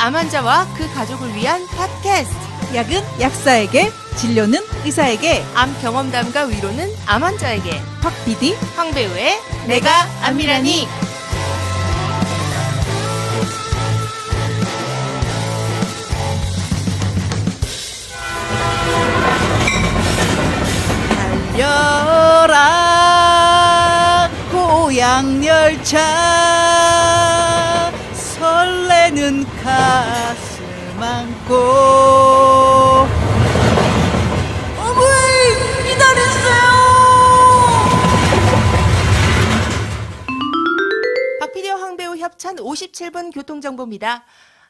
암 환자와 그 가족을 위한 팟캐스트. 약은 약사에게, 진료는 의사에게, 암 경험담과 위로는 암 환자에게. 박 PD 황 배우의 내가 암이라니. 달려라 고향 열차 가슴 안고 기다렸어요 박피디와 황배우 협찬 57분 교통정보입니다.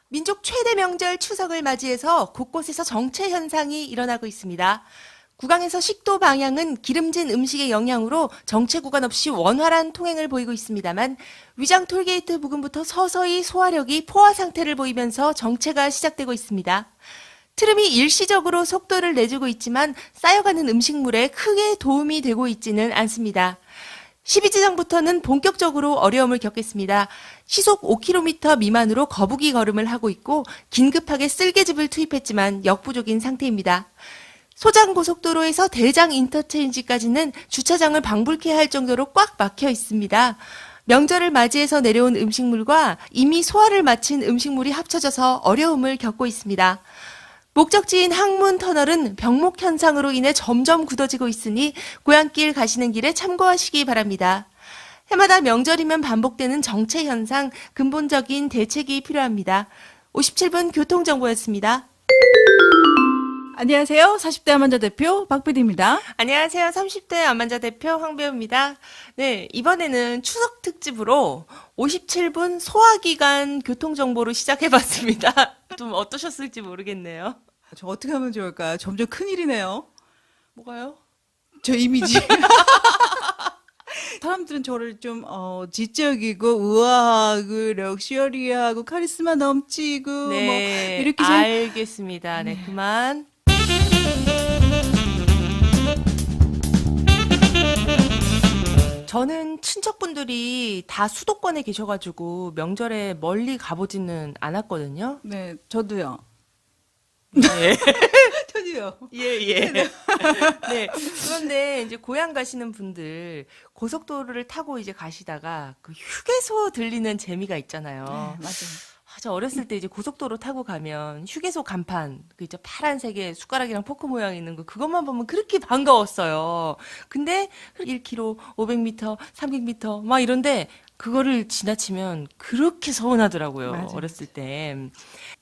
민족 최대 명절 추석을 맞이해서 곳곳에서 정체 현상이 일어나고 있습니다. 구강에서 식도 방향은 기름진 음식의 영향으로 정체 구간 없이 원활한 통행을 보이고 있습니다만 위장 톨게이트 부근부터 서서히 소화력이 포화 상태를 보이면서 정체가 시작되고 있습니다. 트름이 일시적으로 속도를 내주고 있지만 쌓여가는 음식물에 크게 도움이 되고 있지는 않습니다. 12지장부터는 본격적으로 어려움을 겪겠습니다. 시속 5km 미만으로 거북이 걸음을 하고 있고 긴급하게 쓸개집을 투입했지만 역부족인 상태입니다. 소장 고속도로에서 대장 인터체인지까지는 주차장을 방불케 할 정도로 꽉 막혀 있습니다. 명절을 맞이해서 내려온 음식물과 이미 소화를 마친 음식물이 합쳐져서 어려움을 겪고 있습니다. 목적지인 항문 터널은 병목 현상으로 인해 점점 굳어지고 있으니 고향길 가시는 길에 참고하시기 바랍니다. 해마다 명절이면 반복되는 정체 현상, 근본적인 대책이 필요합니다. 57분 교통정보였습니다. 안녕하세요 40대 암환자 대표 박 PD입니다 안녕하세요. 30대 암환자 대표 황배우입니다. 네, 이번에는 추석 특집으로 57분 소화기관 교통정보로 시작해봤습니다. 좀 어떠셨을지 모르겠네요. 저 어떻게 하면 좋을까요 점점 큰일이네요 뭐가요? 저 이미지. 사람들은 저를 좀, 어, 지적이고, 우아하고, 럭셔리하고, 카리스마 넘치고, 네, 뭐, 이렇게 생 알겠습니다. 네, 그만. 저는 친척분들이 다 수도권에 계셔가지고 명절에 멀리 가보지는 않았거든요. 네, 저도요. 네. 저도요. 예, 예. 네. 그런데 이제 고향 가시는 분들 고속도로를 타고 이제 가시다가 그 휴게소 들리는 재미가 있잖아요. 맞아요. 아, 저 어렸을 때 이제 고속도로 타고 가면 휴게소 간판, 그 있죠. 파란색에 숟가락이랑 포크 모양 있는 거, 그것만 보면 그렇게 반가웠어요. 근데 1km, 500m, 300m, 막 이런데, 그거를 지나치면 그렇게 서운하더라고요. 맞아요. 어렸을 때.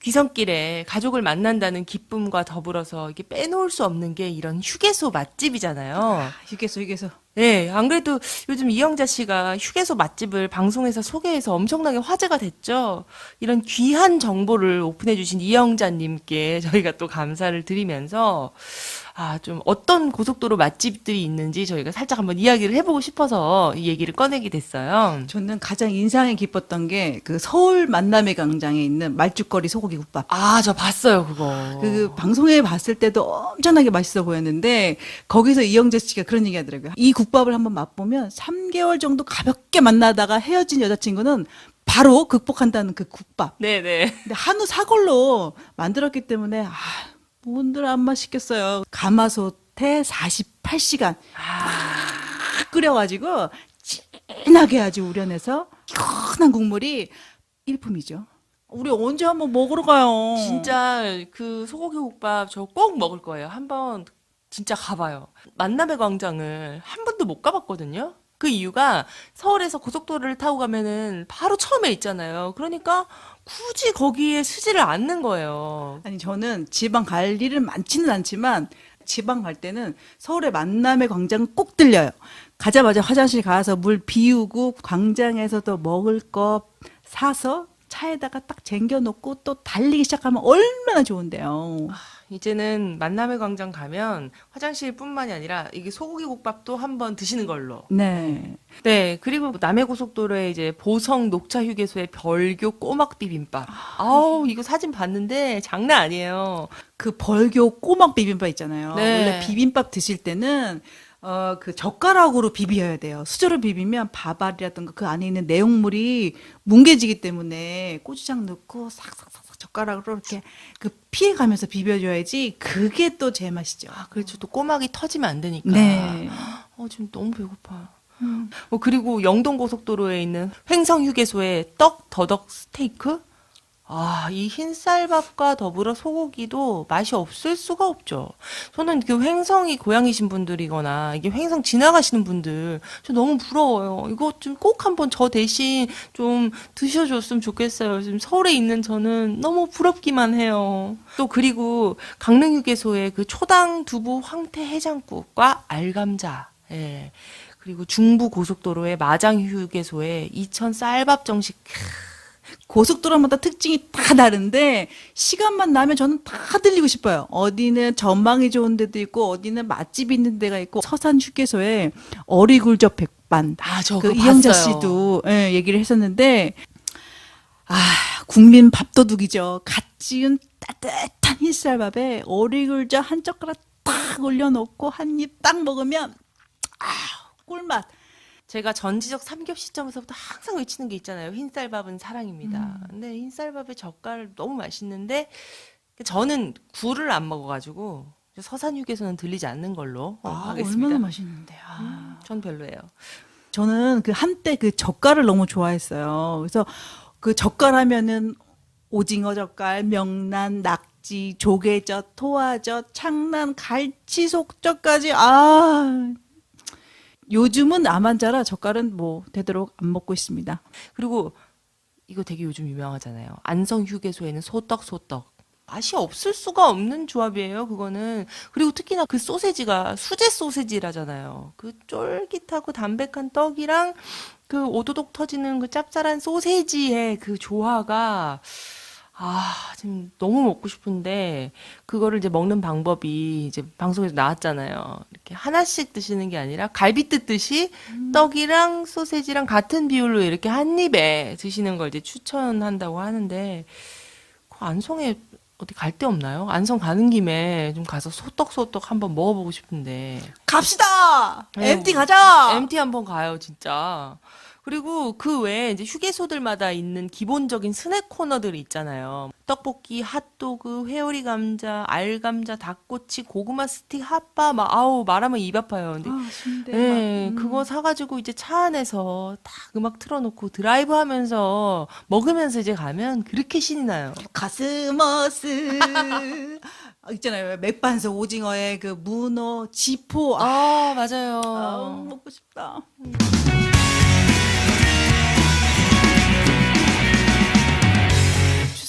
귀성길에 가족을 만난다는 기쁨과 더불어서 이게 빼놓을 수 없는 게 이런 휴게소 맛집이잖아요. 아, 휴게소, 휴게소. 네, 안 그래도 요즘 이영자 씨가 휴게소 맛집을 방송에서 소개해서 엄청나게 화제가 됐죠. 이런 귀한 정보를 오픈해주신 이영자님께 저희가 또 감사를 드리면서, 아, 좀 어떤 고속도로 맛집들이 있는지 저희가 살짝 한번 이야기를 해보고 싶어서 이 얘기를 꺼내게 됐어요. 저는 가장 인상이 깊었던 게, 그 서울 만남의 광장에 있는 말죽거리 소고기 국밥. 아, 저 봤어요, 그거. 그 방송에 봤을 때도 엄청나게 맛있어 보였는데 거기서 이영재 씨가 그런 얘기 하더라고요. 이 국밥을 한번 맛보면 3개월 정도 가볍게 만나다가 헤어진 여자친구는 바로 극복한다는 그 국밥. 네네. 근데 한우 사골로 만들었기 때문에 아, 뭔들 안 맛있겠어요. 가마솥에 48시간 딱 끓여가지고 진하게 아주 우려내서 시원한 국물이 일품이죠. 우리 언제 한번 먹으러 가요? 진짜 그 소고기 국밥 저 꼭 먹을 거예요. 한번 진짜 가봐요. 만남의 광장을 한 번도 못 가봤거든요. 그 이유가 서울에서 고속도로를 타고 가면은 바로 처음에 있잖아요. 그러니까 굳이 거기에 쓰지를 않는 거예요. 아니 저는 지방 갈 일은 많지는 않지만 지방 갈 때는 서울의 만남의 광장 꼭 들려요. 가자마자 화장실 가서 물 비우고 광장에서도 먹을 거 사서 차에다가 딱 쟁겨놓고 또 달리기 시작하면 얼마나 좋은데요. 이제는 만남의 광장 가면 화장실뿐만이 아니라 이게 소고기 국밥도 한번 드시는 걸로. 네. 네, 그리고 남해 고속도로에 이제 보성 녹차 휴게소의 별교 꼬막 비빔밥. 아우, 이거 사진 봤는데 장난 아니에요. 그 벌교 꼬막 비빔밥 있잖아요. 네. 원래 비빔밥 드실 때는 어, 그 젓가락으로 비벼야 돼요. 수저로 비비면 밥알이라든가 그 안에 있는 내용물이 뭉개지기 때문에 고추장 넣고 싹싹싹싹 젓가락으로 이렇게 그 피해가면서 비벼줘야지 그게 또 제 맛이죠. 아, 그렇죠. 또 꼬막이 터지면 안 되니까. 네. 어, 지금 너무 배고파. 음. 어, 그리고 영동 고속도로에 있는 횡성 휴게소의 떡 더덕 스테이크. 아, 이 흰쌀밥과 더불어 소고기도 맛이 없을 수가 없죠. 저는 그 횡성이 고향이신 분들이거나 이게 횡성 지나가시는 분들 저 너무 부러워요. 이거 좀 꼭 한번 저 대신 좀 드셔줬으면 좋겠어요. 지금 서울에 있는 저는 너무 부럽기만 해요. 또 그리고 강릉 휴게소의 그 초당 두부 황태 해장국과 알감자. 예. 그리고 중부 고속도로의 마장 휴게소의 이천 쌀밥 정식 고속도로마다 특징이 다 다른데 시간만 나면 저는 다 들리고 싶어요. 어디는 전망이 좋은 데도 있고 어디는 맛집 있는 데가 있고 서산 휴게소에 어리굴젓 백반 아, 저그 그거 이영자. 씨도 예, 얘기를 했었는데 아 국민 밥도둑이죠. 갓 지은 따뜻한 흰쌀밥에 어리굴젓 한 젓가락 딱 올려놓고 한 입 딱 먹으면 아 꿀맛. 제가 전지적 삼겹 시점에서부터 항상 외치는 게 있잖아요. 흰쌀밥은 사랑입니다. 근데 흰쌀밥의 젓갈 너무 맛있는데 저는 굴을 안 먹어가지고 서산 휴게소는 들리지 않는 걸로 어, 아, 하겠습니다. 얼마나 맛있는데. 아. 음, 전 별로예요. 저는 그 한때 그 젓갈을 너무 좋아했어요. 그래서 그 젓갈 하면은 오징어 젓갈, 명란, 낙지, 조개젓, 토화젓, 창란, 갈치 속젓까지 아 요즘은 암 환자라 젓갈은 뭐 되도록 안 먹고 있습니다. 그리고 이거 되게 요즘 유명하잖아요. 안성 휴게소에는 소떡 소떡. 맛이 없을 수가 없는 조합이에요, 그거는. 그리고 특히나 그 소세지가 수제 소세지라잖아요. 그 쫄깃하고 담백한 떡이랑 그 오도독 터지는 그 짭짤한 소세지의 그 조화가 아, 지금 너무 먹고 싶은데 그거를 이제 먹는 방법이 이제 방송에서 나왔잖아요. 이렇게 하나씩 드시는 게 아니라 갈비 뜯듯이 떡이랑 소세지랑 같은 비율로 이렇게 한 입에 드시는 걸 이제 추천한다고 하는데 그 안성에 어디 갈 데 없나요? 안성 가는 김에 좀 가서 소떡소떡 한번 먹어보고 싶은데 갑시다. 네, MT 가자. MT 한번 가요, 진짜. 그리고 그 외에 이제 휴게소들마다 있는 기본적인 스낵 코너들이 있잖아요. 떡볶이, 핫도그, 회오리 감자, 알 감자, 닭꼬치, 고구마 스틱, 핫바, 막 아우 말하면 입 아파요. 근데 아. 네, 막, 음. 그거 사가지고 이제 차 안에서 딱 음악 틀어놓고 드라이브 하면서 먹으면서 이제 가면 그렇게 신이 나요. 가스머스 아, 있잖아요. 맥반석 오징어에 그 문어, 지포 아, 아, 맞아요. 아우, 먹고 싶다.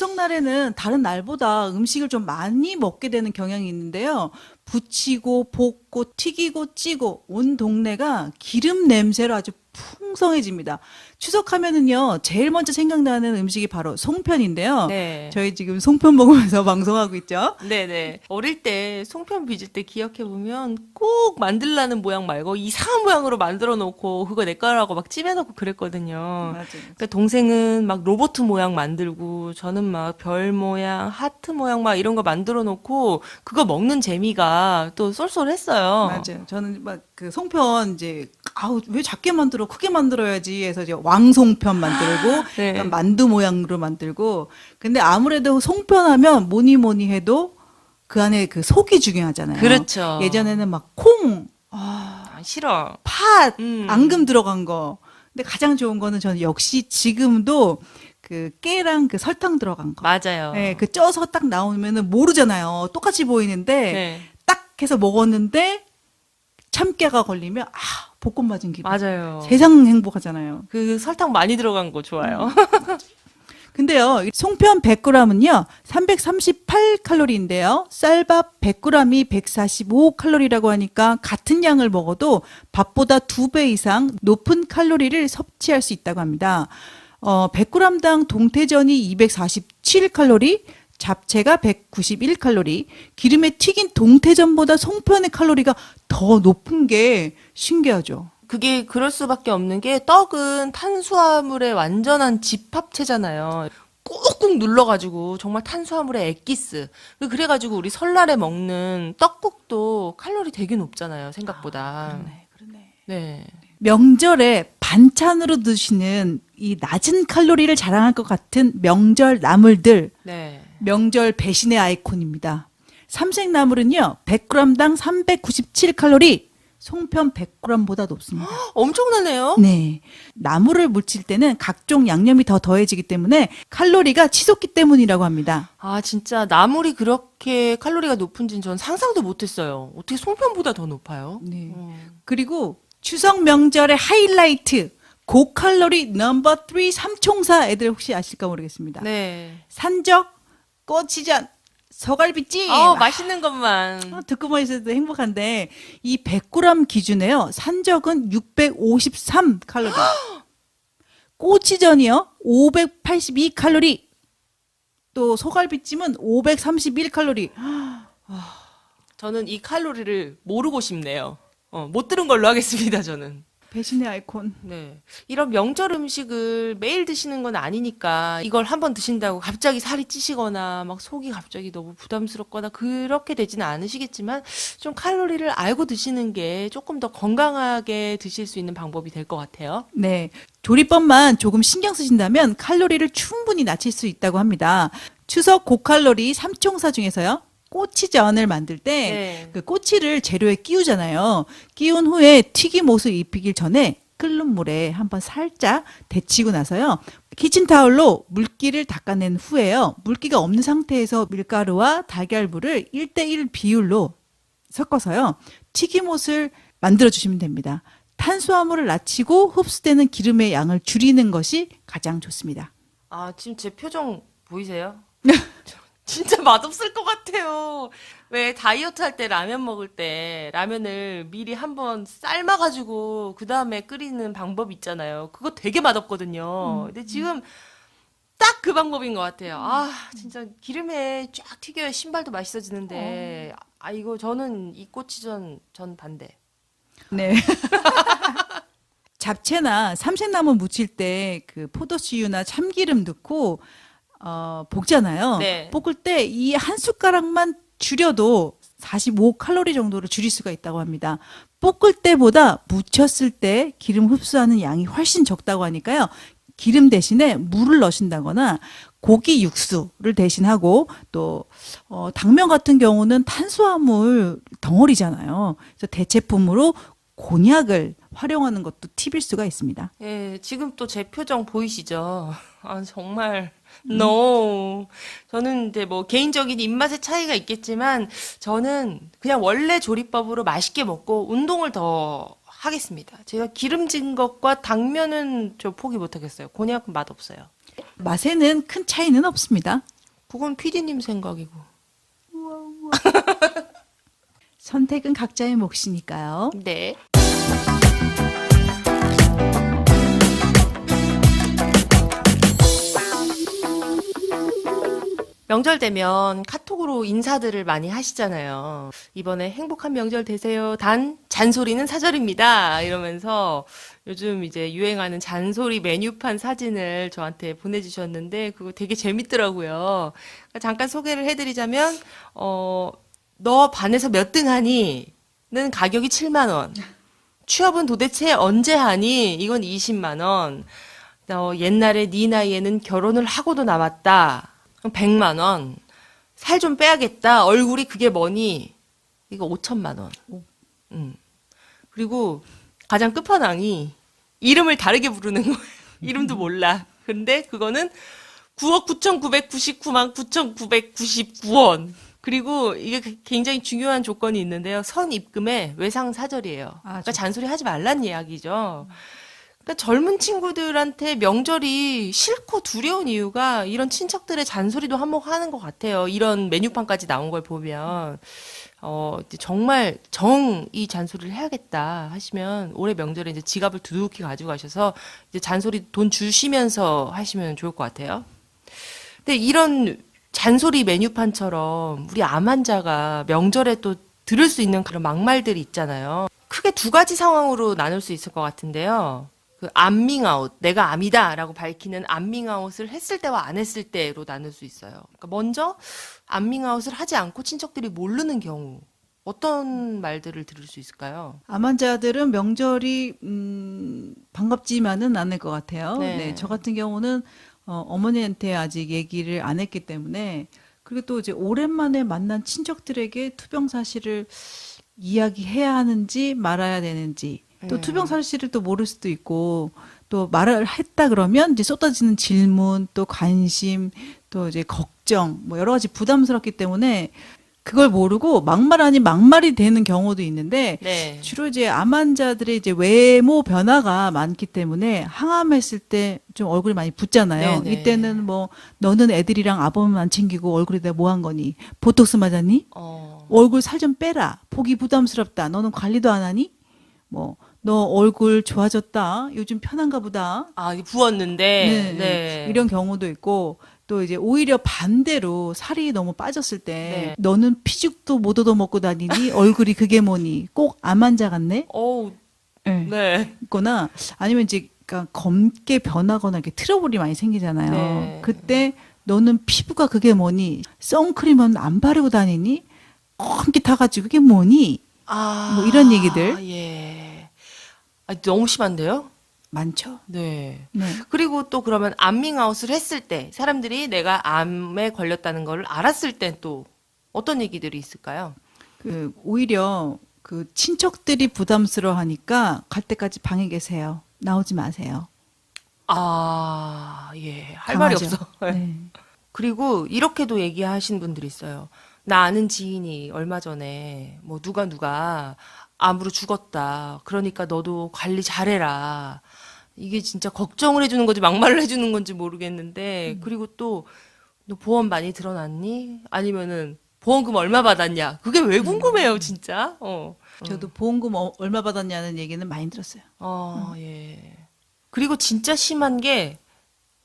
추석 날에는 다른 날보다 음식을 좀 많이 먹게 되는 경향이 있는데요. 부치고 볶고 튀기고 찌고 온 동네가 기름 냄새로 아주 풍성해집니다. 추석하면은요, 제일 먼저 생각나는 음식이 바로 송편인데요. 네. 저희 지금 송편 먹으면서 방송하고 있죠. 네네. 어릴 때 송편 빚을 때 기억해 보면 꼭 만들라는 모양 말고 이상한 모양으로 만들어 놓고 그거 내 거라고 막 찜해 놓고 그랬거든요. 맞아요. 그러니까 동생은 막 로봇 모양 만들고 저는 막 별 모양, 하트 모양 막 이런 거 만들어 놓고 그거 먹는 재미가 또 쏠쏠했어요. 맞아요. 저는 막 그 송편 이제 아우 왜 작게 만들어 크게 만들어야지 해서 이제 왕송편 만들고 네. 약간 만두 모양으로 만들고 근데 아무래도 송편하면 뭐니 뭐니 해도 그 안에 그 속이 중요하잖아요. 그렇죠. 예전에는 막 콩, 아, 싫어. 팥, 음. 앙금 들어간 거. 근데 가장 좋은 거는 저는 역시 지금도 그 깨랑 그 설탕 들어간 거. 맞아요. 네, 그 쪄서 딱 나오면은 모르잖아요. 똑같이 보이는데 네. 딱 해서 먹었는데 참깨가 걸리면 아 볶음 맞은 기분. 맞아요. 세상 행복하잖아요. 그 설탕 많이 들어간 거 좋아요. 근데요, 이 송편 100g은요, 338칼로리인데요, 쌀밥 100g이 145칼로리라고 하니까 같은 양을 먹어도 밥보다 두 배 이상 높은 칼로리를 섭취할 수 있다고 합니다. 어, 100g당 동태전이 247칼로리, 잡채가 191칼로리, 기름에 튀긴 동태전보다 송편의 칼로리가 더 높은 게 신기하죠. 그게 그럴 수밖에 없는 게 떡은 탄수화물의 완전한 집합체잖아요. 꾹꾹 눌러가지고 정말 탄수화물의 엑기스. 그래가지고 우리 설날에 먹는 떡국도 칼로리 되게 높잖아요, 생각보다. 그러네, 그러네. 네. 명절에 반찬으로 드시는 이 낮은 칼로리를 자랑할 것 같은 명절 나물들, 네. 명절 배신의 아이콘입니다. 삼색나물은요, 100g당 397칼로리, 송편 100g보다 높습니다. 엄청나네요. 네. 나물을 무칠 때는 각종 양념이 더 더해지기 때문에 칼로리가 치솟기 때문이라고 합니다. 아, 진짜 나물이 그렇게 칼로리가 높은지는 전 상상도 못했어요. 어떻게 송편보다 더 높아요? 네. 음. 그리고 추석 명절의 하이라이트, 고칼로리 넘버 3 삼총사 애들 혹시 아실까 모르겠습니다. 네. 산적, 꼬치전, 소갈비찜. 아, 맛있는 것만. 아, 듣고만 있어도 행복한데 이 100g 기준에요. 산적은 653 칼로리. 꼬치전이요. 582 칼로리. 또 소갈비찜은 531 칼로리. 저는 이 칼로리를 모르고 싶네요. 어, 못 들은 걸로 하겠습니다, 저는. 배신의 아이콘. 네. 이런 명절 음식을 매일 드시는 건 아니니까 이걸 한번 드신다고 갑자기 살이 찌시거나 막 속이 갑자기 너무 부담스럽거나 그렇게 되지는 않으시겠지만 좀 칼로리를 알고 드시는 게 조금 더 건강하게 드실 수 있는 방법이 될 것 같아요. 네. 조리법만 조금 신경 쓰신다면 칼로리를 충분히 낮출 수 있다고 합니다. 추석 고칼로리 삼총사 중에서요. 꼬치전을 만들 때 네. 그 꼬치를 재료에 끼우잖아요. 끼운 후에 튀김옷을 입히길 전에 끓는 물에 한번 살짝 데치고 나서요. 키친타올로 물기를 닦아낸 후에요. 물기가 없는 상태에서 밀가루와 달걀물을 1대1 비율로 섞어서요. 튀김옷을 만들어 주시면 됩니다. 탄수화물을 낮추고 흡수되는 기름의 양을 줄이는 것이 가장 좋습니다. 아, 지금 제 표정 보이세요? 저 진짜 맛없을 것 같아요. 왜 다이어트 할 때 라면 먹을 때 라면을 미리 한번 삶아가지고 그 다음에 끓이는 방법 있잖아요. 그거 되게 맛없거든요. 근데 지금 딱 그 방법인 것 같아요. 아, 진짜 기름에 쫙 튀겨야 신발도 맛있어지는데, 아, 이거 저는 이 꼬치전 전 반대. 네. 잡채나 삼색나물 무칠 때 그 포도씨유나 참기름 넣고 어, 볶잖아요. 네. 볶을 때 이 한 숟가락만 줄여도 45 칼로리 정도로 줄일 수가 있다고 합니다. 볶을 때보다 무쳤을 때 기름 흡수하는 양이 훨씬 적다고 하니까요. 기름 대신에 물을 넣으신다거나 고기 육수를 대신하고 또 어, 당면 같은 경우는 탄수화물 덩어리잖아요. 그래서 대체품으로 곤약을 활용하는 것도 팁일 수가 있습니다. 예, 지금 또 제 표정 보이시죠? 아, 정말, no. 저는 이제 뭐 개인적인 입맛의 차이가 있겠지만, 저는 그냥 원래 조리법으로 맛있게 먹고 운동을 더 하겠습니다. 제가 기름진 것과 당면은 저 포기 못 하겠어요. 곤약은 맛 없어요. 맛에는 큰 차이는 없습니다. 그건 피디님 생각이고. 선택은 각자의 몫이니까요. 네. 명절 되면 카톡으로 인사들을 많이 하시잖아요. 이번에 행복한 명절 되세요. 단 잔소리는 사절입니다. 이러면서 요즘 이제 유행하는 잔소리 메뉴판 사진을 저한테 보내주셨는데 그거 되게 재밌더라고요. 그러니까 잠깐 소개를 해드리자면 어, 너 반에서 몇 등 하니? 는 가격이 7만 원. 취업은 도대체 언제 하니? 이건 20만 원. 어, 옛날에 네 나이에는 결혼을 하고도 남았다. 그럼 100만 원. 살 좀 빼야겠다. 얼굴이 그게 뭐니? 이거 5천만 원. 음. 그리고 가장 끝판왕이 이름을 다르게 부르는 거예요. 이름도 몰라. 근데 그거는 9억 9,999만 9,999원. 그리고 이게 굉장히 중요한 조건이 있는데요. 선 입금에 외상 사절이에요. 아, 그러니까 잔소리 하지 말란 이야기죠. 그러니까 젊은 친구들한테 명절이 싫고 두려운 이유가 이런 친척들의 잔소리도 한몫하는 것 같아요. 이런 메뉴판까지 나온 걸 보면 어 정말 정 이 잔소리를 해야겠다 하시면 올해 명절에 이제 지갑을 두둑히 가지고 가셔서 이제 잔소리 돈 주시면서 하시면 좋을 것 같아요. 근데 이런 잔소리 메뉴판처럼 우리 암 환자가 명절에 또 들을 수 있는 그런 막말들이 있잖아요. 크게 두 가지 상황으로 나눌 수 있을 것 같은데요. 그 암밍아웃, 내가 암이다라고 밝히는 암밍아웃을 했을 때와 안 했을 때로 나눌 수 있어요. 그러니까 먼저 암밍아웃을 하지 않고 친척들이 모르는 경우 어떤 말들을 들을 수 있을까요? 암환자들은 명절이 음, 반갑지만은 않을 것 같아요. 네. 네. 저 같은 경우는 어, 어머니한테 아직 얘기를 안 했기 때문에 그리고 또 이제 오랜만에 만난 친척들에게 투병 사실을 이야기해야 하는지 말아야 되는지 또 음. 투병 사실을 또 모를 수도 있고 또 말을 했다 그러면 이제 쏟아지는 질문 또 관심 또 이제 걱정 뭐 여러 가지 부담스럽기 때문에 그걸 모르고 막말 아닌 막말이 되는 경우도 있는데 네. 주로 이제 암 환자들의 이제 외모 변화가 많기 때문에 항암했을 때 좀 얼굴이 많이 붓잖아요. 네네. 이때는 뭐 너는 애들이랑 아범 안 챙기고 얼굴에다 뭐 한 거니? 보톡스 맞았니? 어. 얼굴 살 좀 빼라. 보기 부담스럽다. 너는 관리도 안 하니? 뭐 너 얼굴 좋아졌다. 요즘 편한가 보다. 아, 부었는데. 네. 이런 경우도 있고 또 이제 오히려 반대로 살이 너무 빠졌을 때 네. 너는 피죽도 못 얻어 먹고 다니니 얼굴이 그게 뭐니 꼭 암 환자 같네 어우, 네. 네. 있거나 아니면 이제 그러니까 검게 변하거나 이렇게 트러블이 많이 생기잖아요 네. 그때 너는 피부가 그게 뭐니 선크림은 안 바르고 다니니 검게 타가지고 그게 뭐니 아. 뭐 이런 얘기들. 예. 아, 너무 심한데요? 많죠 네. 네. 그리고 또 그러면 암밍아웃을 했을 때 사람들이 내가 암에 걸렸다는 걸 알았을 땐또 어떤 얘기들이 있을까요? 그 오히려 그 친척들이 부담스러워하니까 갈 때까지 방에 계세요. 나오지 마세요. 아, 예. 할 말이 강하죠. 없어. 네. 그리고 이렇게도 얘기하신 분들이 있어요. 나 아는 지인이 얼마 전에 뭐 누가 누가 암으로 죽었다. 그러니까 너도 관리 잘해라. 이게 진짜 걱정을 해주는 건지 막말을 해주는 건지 모르겠는데 그리고 또 너 보험 많이 들어놨니? 아니면은 보험금 얼마 받았냐? 그게 왜 궁금해요, 진짜? 어. 저도 보험금 어- 얼마 받았냐는 얘기는 많이 들었어요. 어, 예. 그리고 진짜 심한 게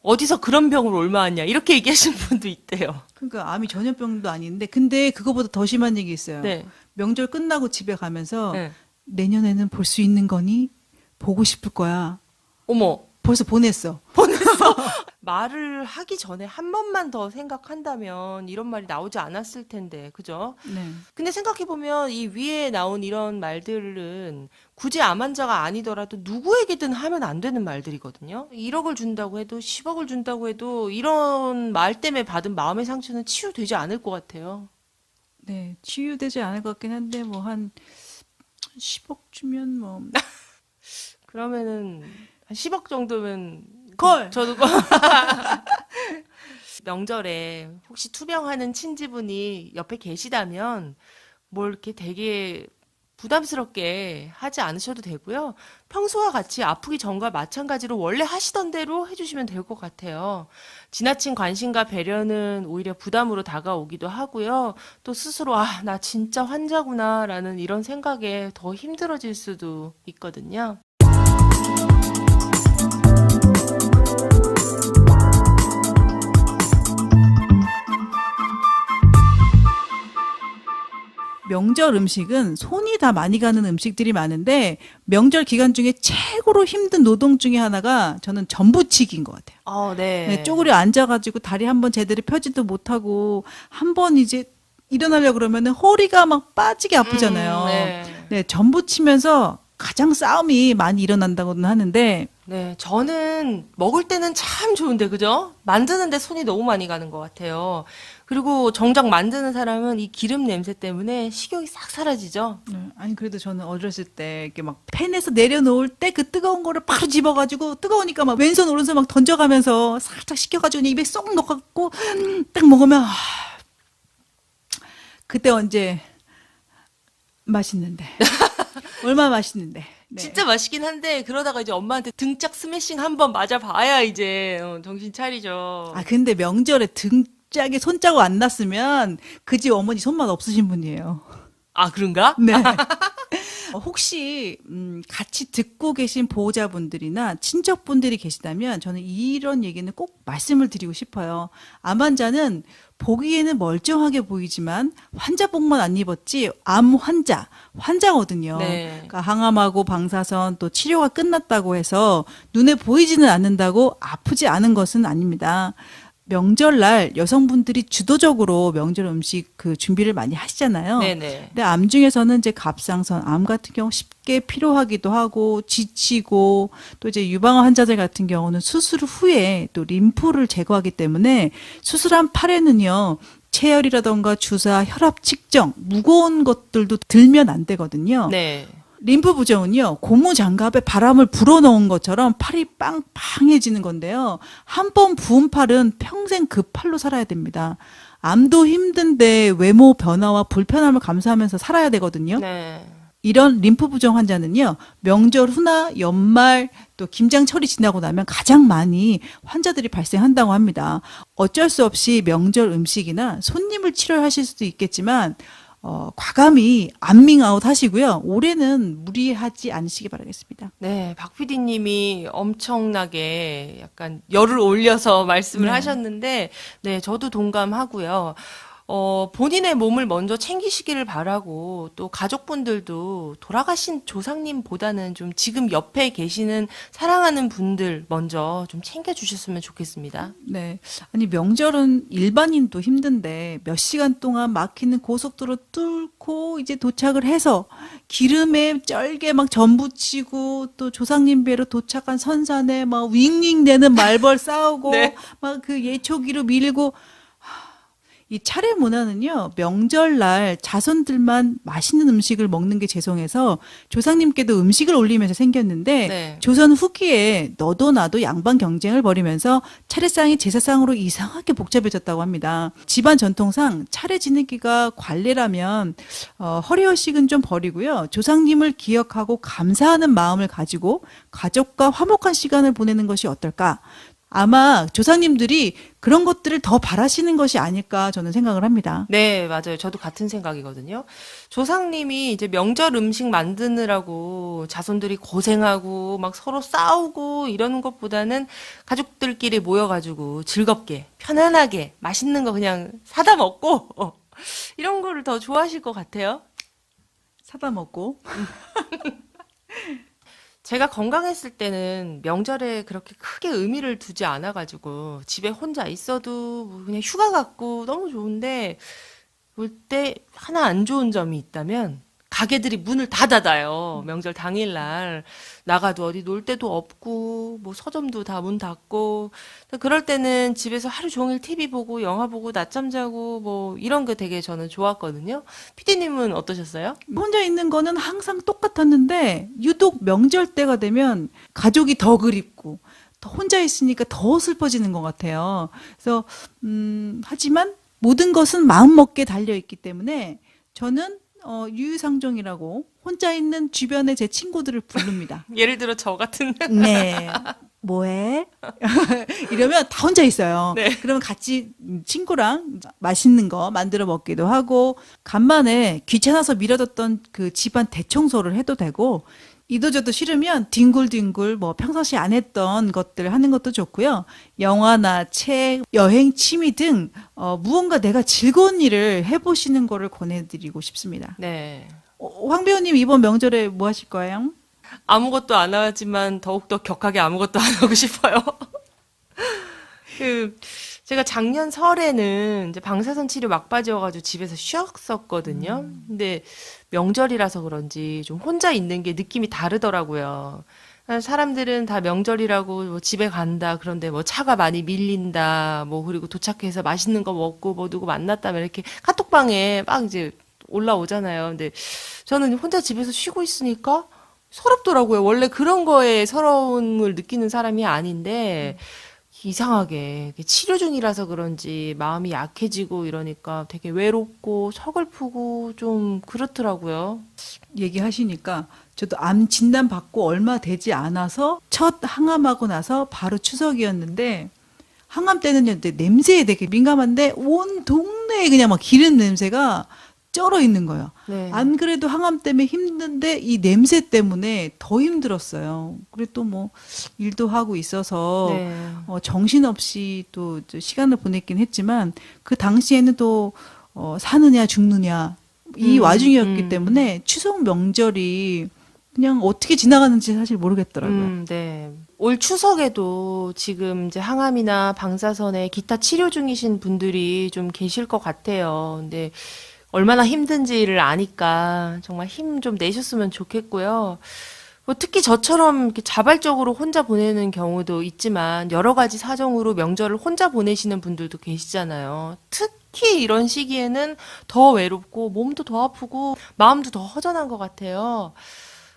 어디서 그런 병을 얼마 왔냐? 이렇게 얘기하시는 분도 있대요. 그러니까 암이 전염병도 아닌데 근데 그거보다 더 심한 얘기 있어요. 네. 명절 끝나고 집에 가면서 네. 내년에는 볼 수 있는 거니? 보고 싶을 거야. 어머, 벌써 보냈어. 말을 하기 전에 한 번만 더 생각한다면 이런 말이 나오지 않았을 텐데, 그죠? 네. 근데 생각해보면 이 위에 나온 이런 말들은 굳이 암 환자가 아니더라도 누구에게든 하면 안 되는 말들이거든요. 1억을 준다고 해도 10억을 준다고 해도 이런 말 때문에 받은 마음의 상처는 치유되지 않을 것 같아요. 네. 치유되지 않을 것 같긴 한데 뭐 한 10억 주면 뭐 그러면은 한 10억 정도면 걸! 저도 명절에 혹시 투병하는 친지분이 옆에 계시다면 뭘 이렇게 되게 부담스럽게 하지 않으셔도 되고요. 평소와 같이 아프기 전과 마찬가지로 원래 하시던 대로 해주시면 될 것 같아요. 지나친 관심과 배려는 오히려 부담으로 다가오기도 하고요. 또 스스로 아, 나 진짜 환자구나 라는 이런 생각에 더 힘들어질 수도 있거든요. 명절 음식은 손이 다 많이 가는 음식들이 많은데 명절 기간 중에 최고로 힘든 노동 중에 하나가 저는 전부치기인 것 같아요. 어, 네. 네, 쪼그려 앉아가지고 다리 한 번 제대로 펴지도 못하고 한 번 이제 일어나려 그러면은 허리가 막 빠지게 아프잖아요. 음, 네. 네. 전부치면서 가장 싸움이 많이 일어난다고는 하는데 네, 저는 먹을 때는 참 좋은데, 그죠? 만드는데 손이 너무 많이 가는 것 같아요. 그리고 정작 만드는 사람은 이 기름 냄새 때문에 식욕이 싹 사라지죠. 네, 아니 그래도 저는 어렸을 때 이렇게 막 팬에서 내려놓을 때 그 뜨거운 거를 바로 집어가지고 뜨거우니까 막 왼손 오른손 막 던져가면서 살짝 식혀가지고 입에 쏙 넣어갖고 딱 먹으면 아, 그때 언제 맛있는데 얼마 나 맛있는데 네. 진짜 맛있긴 한데, 그러다가 이제 엄마한테 등짝 스매싱 한번 맞아봐야 이제 어, 정신 차리죠. 아 근데 명절에 등 짝에 손자국 안 났으면 그 집 어머니 손맛 없으신 분이에요. 아, 그런가? 네. 어, 혹시 음, 같이 듣고 계신 보호자분들이나 친척분들이 계시다면 저는 이런 얘기는 꼭 말씀을 드리고 싶어요. 암 환자는 보기에는 멀쩡하게 보이지만 환자복만 안 입었지 암 환자 환자거든요. 네. 그러니까 항암하고 방사선 또 치료가 끝났다고 해서 눈에 보이지는 않는다고 아프지 않은 것은 아닙니다. 명절날 여성분들이 주도적으로 명절 음식 그 준비를 많이 하시잖아요. 네네. 근데 암 중에서는 이제 갑상선, 암 같은 경우 쉽게 피로하기도 하고 지치고 또 이제 유방암 환자들 같은 경우는 수술 후에 또 림프를 제거하기 때문에 수술한 팔에는요. 체열이라던가 주사, 혈압 측정, 무거운 것들도 들면 안 되거든요. 네. 림프 부종은요, 고무 장갑에 바람을 불어넣은 것처럼 팔이 빵빵해지는 건데요. 한 번 부은 팔은 평생 그 팔로 살아야 됩니다. 암도 힘든데 외모 변화와 불편함을 감수하면서 살아야 되거든요. 네. 이런 림프 부종 환자는요, 명절 후나 연말 또 김장철이 지나고 나면 가장 많이 환자들이 발생한다고 합니다. 어쩔 수 없이 명절 음식이나 손님을 치료하실 수도 있겠지만, 어, 과감히 안밍아웃 하시고요. 올해는 무리하지 않으시기 바라겠습니다. 네, 박 PD님이 엄청나게 약간 열을 올려서 말씀을 네. 하셨는데, 네, 저도 동감하고요. 어, 본인의 몸을 먼저 챙기시기를 바라고, 또 가족분들도 돌아가신 조상님보다는 좀 지금 옆에 계시는 사랑하는 분들 먼저 좀 챙겨주셨으면 좋겠습니다. 네. 아니, 명절은 일반인도 힘든데 몇 시간 동안 막히는 고속도로 뚫고 이제 도착을 해서 기름에 쩔게 막 전 부치고 또 조상님 배로 도착한 선산에 막 윙윙 대는 말벌 싸우고 네. 막그 예초기로 밀고 이 차례 문화는요, 명절날 자손들만 맛있는 음식을 먹는 게 죄송해서 조상님께도 음식을 올리면서 생겼는데, 네. 조선 후기에 너도 나도 양반 경쟁을 벌이면서 차례상이 제사상으로 이상하게 복잡해졌다고 합니다. 집안 전통상 차례 지내기가 관례라면, 어, 허리허식은 좀 버리고요. 조상님을 기억하고 감사하는 마음을 가지고 가족과 화목한 시간을 보내는 것이 어떨까? 아마 조상님들이 그런 것들을 더 바라시는 것이 아닐까 저는 생각을 합니다. 네, 맞아요. 저도 같은 생각이거든요. 조상님이 이제 명절 음식 만드느라고 자손들이 고생하고 막 서로 싸우고 이러는 것보다는 가족들끼리 모여가지고 즐겁게, 편안하게, 맛있는 거 그냥 사다 먹고, 어, 이런 거를 더 좋아하실 것 같아요. 사다 먹고. 제가 건강했을 때는 명절에 그렇게 크게 의미를 두지 않아가지고 집에 혼자 있어도 뭐 그냥 휴가 갔고 너무 좋은데 볼때 하나 안 좋은 점이 있다면 가게들이 문을 다 닫아요. 명절 당일날 나가도 어디 놀 데도 없고 뭐 서점도 다 문 닫고 그럴 때는 집에서 하루 종일 TV 보고 영화 보고 낮잠 자고 뭐 이런 거 되게 저는 좋았거든요. 피디님은 어떠셨어요? 혼자 있는 거는 항상 똑같았는데 유독 명절 때가 되면 가족이 더 그립고 더 혼자 있으니까 더 슬퍼지는 것 같아요. 그래서 음 하지만 모든 것은 마음 먹게 달려 있기 때문에 저는 어, 유유상종이라고 혼자 있는 주변의 제 친구들을 부릅니다. 예를 들어 저 같은 네. 뭐해? 이러면 다 혼자 있어요. 네. 그러면 같이 친구랑 맛있는 거 만들어 먹기도 하고, 간만에 귀찮아서 미뤄뒀던 그 집안 대청소를 해도 되고, 이도저도 싫으면 뒹굴뒹굴 뭐 평상시 안 했던 것들 하는 것도 좋고요. 영화나 책, 여행, 취미 등 어, 무언가 내가 즐거운 일을 해보시는 거를 권해드리고 싶습니다. 네. 어, 황 배우님 이번 명절에 뭐 하실 거예요? 아무것도 안 하지만 더욱더 격하게 아무것도 안 하고 싶어요. 그 제가 작년 설에는 이제 방사선 치료 막바지여가지고 집에서 쉬었었거든요. 근데 명절이라서 그런지 좀 혼자 있는 게 느낌이 다르더라고요. 사람들은 다 명절이라고 뭐 집에 간다. 그런데 뭐 차가 많이 밀린다. 뭐 그리고 도착해서 맛있는 거 먹고 뭐 누구 만났다면 이렇게 카톡방에 막 이제 올라오잖아요. 근데 저는 혼자 집에서 쉬고 있으니까 서럽더라고요. 원래 그런 거에 서러움을 느끼는 사람이 아닌데 이상하게 치료 중이라서 그런지 마음이 약해지고 이러니까 되게 외롭고 서글프고 좀 그렇더라고요. 얘기하시니까 저도 암 진단 받고 얼마 되지 않아서 첫 항암하고 나서 바로 추석이었는데 항암 이제 냄새에 되게 민감한데 온 동네에 그냥 막 기름 냄새가 쩔어 있는 거예요. 네. 안 그래도 항암 때문에 힘든데 이 냄새 때문에 더 힘들었어요. 그리고 또 뭐 일도 하고 있어서 네. 어, 정신없이 또저 시간을 보냈긴 했지만 그 당시에는 또 어, 사느냐 죽느냐 이 음, 와중이었기 음. 때문에 추석 명절이 그냥 어떻게 지나가는지 사실 모르겠더라고요. 음, 네. 올 추석에도 지금 이제 항암이나 방사선에 기타 치료 중이신 분들이 좀 계실 것 같아요. 근데 얼마나 힘든지를 아니까 정말 힘 좀 내셨으면 좋겠고요. 뭐 특히 저처럼 이렇게 자발적으로 혼자 보내는 경우도 있지만 여러 가지 사정으로 명절을 혼자 보내시는 분들도 계시잖아요. 특히 이런 시기에는 더 외롭고 몸도 더 아프고 마음도 더 허전한 것 같아요.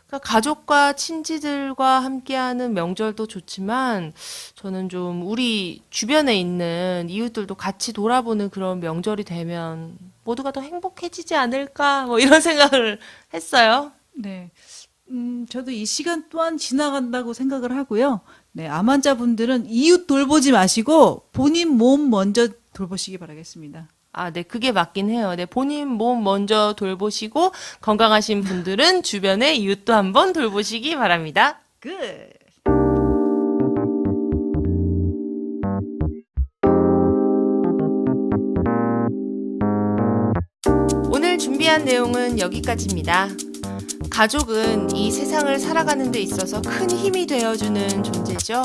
그러니까 가족과 친지들과 함께하는 명절도 좋지만 저는 좀 우리 주변에 있는 이웃들도 같이 돌아보는 그런 명절이 되면 모두가 더 행복해지지 않을까 뭐 이런 생각을 했어요. 네. 음, 저도 이 시간 또한 지나간다고 생각을 하고요. 네, 암 환자분들은 이웃 돌보지 마시고 본인 몸 먼저 돌보시기 바라겠습니다. 아, 네, 그게 맞긴 해요. 네, 본인 몸 먼저 돌보시고 건강하신 분들은 주변의 이웃도 한번 돌보시기 바랍니다. 끝. 준비한 내용은 여기까지입니다. 가족은 이 세상을 살아가는 데 있어서 큰 힘이 되어주는 존재죠.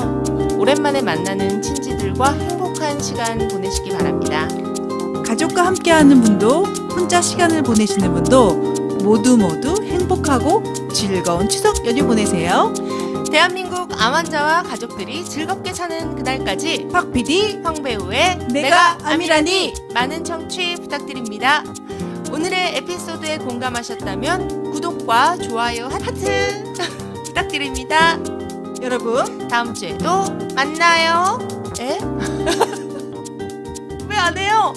오랜만에 만나는 친지들과 행복한 시간 보내시기 바랍니다. 가족과 함께하는 분도 혼자 시간을 보내시는 분도 모두 모두 행복하고 즐거운 추석 연휴 보내세요. 대한민국 암 환자와 가족들이 즐겁게 사는 그날까지 박 PD 황 배우의 내가 암이라니. 많은 청취 부탁드립니다. 오늘의 에피소드에 공감하셨다면 구독과 좋아요 하트 부탁드립니다. 여러분 다음 주에도 만나요. 에? 왜 안 해요?